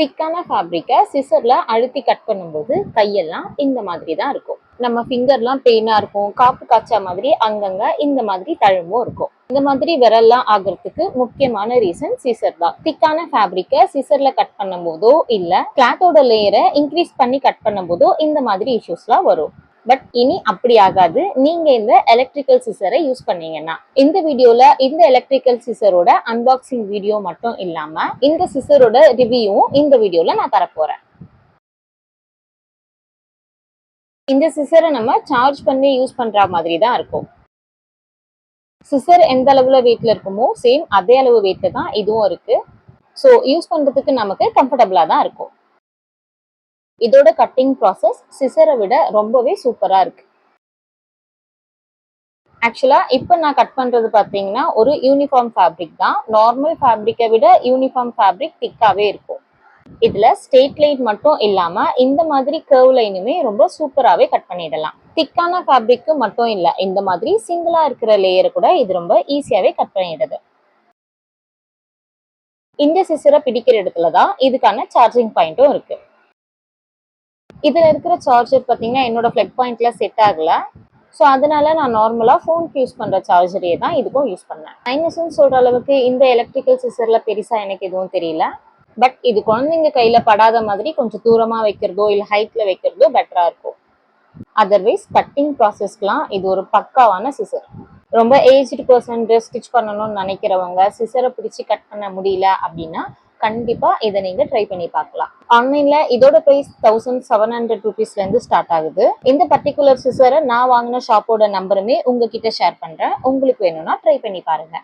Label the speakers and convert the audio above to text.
Speaker 1: திக்கான ஃபேப்ரிக்கை சிசரில் அழுத்தி கட் பண்ணும்போது கையெல்லாம் இந்த மாதிரி தான் இருக்கும். நம்ம ஃபிங்கர்லாம் பெயினாக இருக்கும் காப்பு காய்ச்சா மாதிரி அங்கங்கே இந்த மாதிரி தழும்பும் இருக்கும். இந்த மாதிரி விரல்லாம் ஆகிறதுக்கு முக்கியமான ரீசன் சிசர் தான். திக்கான ஃபேப்ரிக்கை சிசரில் கட் பண்ணும்போதோ இல்லை கிளாத்தோட லேயரை இன்க்ரீஸ் பண்ணி கட் பண்ணும்போதோ இந்த மாதிரி இஷ்யூஸ்லாம் வரும். பட் இனி அப்படி ஆகாது. நீங்க இந்த எலக்ட்ரிக்கல் சிசரை யூஸ் பண்ணீங்கன்னா இந்த வீடியோல இந்த எலக்ட்ரிக்கல் சிசரோட அன்பாக்சிங் வீடியோ மட்டும் இல்லாம இந்த சிசரோட ரிவ்யூவும் இந்த வீடியோல நான் தரப்போறேன். இந்த சிசரை நம்ம சார்ஜ் பண்ணி யூஸ் பண்ற மாதிரி தான் இருக்கும். சிசர் எந்த அளவுல வெயிட்ல இருக்குமோ சேம் அதே அளவு வெயிட்ல தான் இதுவும் இருக்கு. ஸோ யூஸ் பண்றதுக்கு நமக்கு கம்ஃபர்டபுளா தான் இருக்கும். இதோட கட்டிங் ப்ராசஸ் சிசரை விட ரொம்பவே சூப்பராக இருக்கு. ஆக்சுவலாக இப்போ நான் கட் பண்ணுறது பார்த்தீங்கன்னா ஒரு யூனிஃபார்ம் ஃபேப்ரிக் தான். நார்மல் ஃபேப்ரிக்கை விட யூனிஃபார்ம் ஃபேப்ரிக் திக்காகவே இருக்கும். இதில் ஸ்டேட் லைன் மட்டும் இல்லாமல் இந்த மாதிரி கர்வ் லைனுமே ரொம்ப சூப்பராகவே கட் பண்ணிடலாம். திக்கான ஃபேப்ரிக்கு மட்டும் இல்லை இந்த மாதிரி சிங்கிளாக இருக்கிற லேயரை கூட இது ரொம்ப ஈஸியாகவே கட் பண்ணிடுது. இந்த சிசரை பிடிக்கிற இடத்துல தான் இதுக்கான சார்ஜிங் பாயிண்ட்டும் இருக்குது இதில் இருக்கிற சார்ஜர் பார்த்தீங்கன்னா என்னோட ஃபிளக் பாயிண்ட்லாம் செட் ஆகல. ஸோ அதனால நான் நார்மலாக ஃபோனுக்கு யூஸ் பண்ணுற சார்ஜரையே தான் இதுக்கும் யூஸ் பண்ணேன். மைனஸ்ன்னு சொல்கிற அளவுக்கு இந்த எலக்ட்ரிக்கல் சிசரில் பெருசாக எனக்கு எதுவும் தெரியல. பட் இது குழந்தைங்க கையில் படாத மாதிரி கொஞ்சம் தூரமாக வைக்கிறதோ இல்லை ஹைட்ல வைக்கிறதோ பெட்டரா இருக்கும். அதர்வைஸ் கட்டிங் ப்ராசஸ்க்குலாம் இது ஒரு பக்காவான சிசர் ரொம்ப ஏஜ்டு பர்சன் ட்ரெஸ் ஸ்டிச் பண்ணணும்னு நினைக்கிறவங்க சிசரை பிடிச்சி கட் பண்ண முடியல அப்படின்னா கண்டிப்பா இதை நீங்க ட்ரை பண்ணி பார்க்கலாம். ஆன்லைன்ல இதோட பிரைஸ் தௌசண்ட் செவன் ஹண்ட்ரட் ருபீஸ்ல இருந்து ஸ்டார்ட் ஆகுது. இந்த பர்டிகுலர் சிசரை நான் வாங்கின ஷாப்போட நம்பருமே உங்ககிட்ட ஷேர் பண்றேன். உங்களுக்கு வேணும்னா ட்ரை பண்ணி பாருங்க.